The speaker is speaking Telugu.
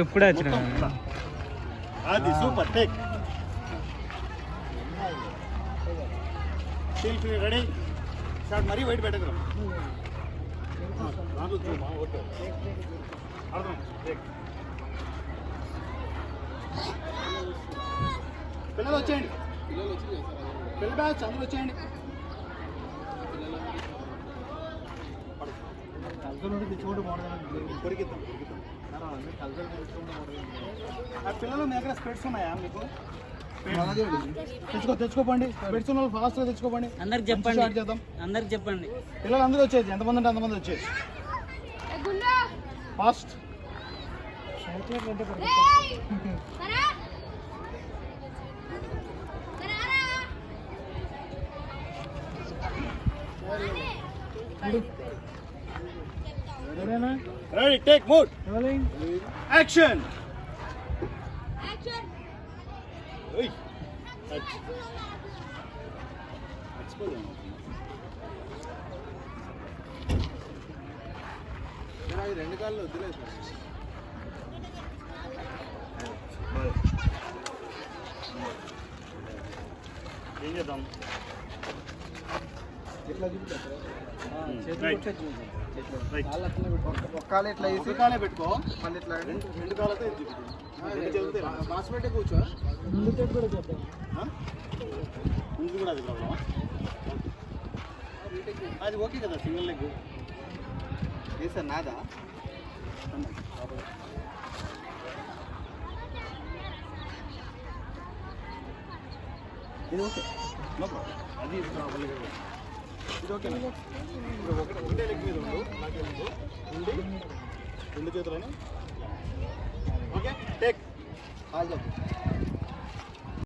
ఇప్పుడే వచ్చిన మొత్తం. అది super take steel fill ready short మరీ వైట్ పెట్టగలం దాంట్లో చూమా ఓకే అర్థం టేక్ పిల్లలు వచ్చేయండి పిల్లల బ్యాచ్ అందరూ వచ్చేయండి కొరికిద్దాం కొరికిద్దాం ఆ పిల్లలు మీ దగ్గర స్పెట్స్ ఉన్నాయా మీకు? తెచ్చుకో తెచ్చుకోపండి. ఉన్న వాళ్ళు ఫాస్ట్గా తెచ్చుకోపండి. అందరికి స్టార్ట్ చెప్పండి. చేద్దాం. అందరికి చెప్పండి. పిల్లలు అందరూ వచ్చేది ఎంతమంది అంటే అంతమంది వచ్చేది fast ready take mood action ఓయ్ టచ్ మర్చిపోయాను రెండు కాళ్ళు వద్దులేదు ఏం చేద్దాం ఒక కాలు ఇట్లా వేసి ఒక కాలే పెట్టుకో. మళ్ళీ ఇట్లా రెండు రెండు కాళ్ళతో బాస్ పెట్టి కూర్చో? ముందు కూడా అది ప్రాబ్లమా అది ఓకే కదా సింగిల్ లెగ్ వేసా నాదా? ఇది ఓకే. అది ప్రాబ్లం లేదు ఇది ఓకేనా? ఇప్పుడు ఒకటి ఒకటే లెగ్ మీద ఉండు నాకు ముందు. ఉండి రెండు చేతులని. Okay take. ఆల్ చెప్పు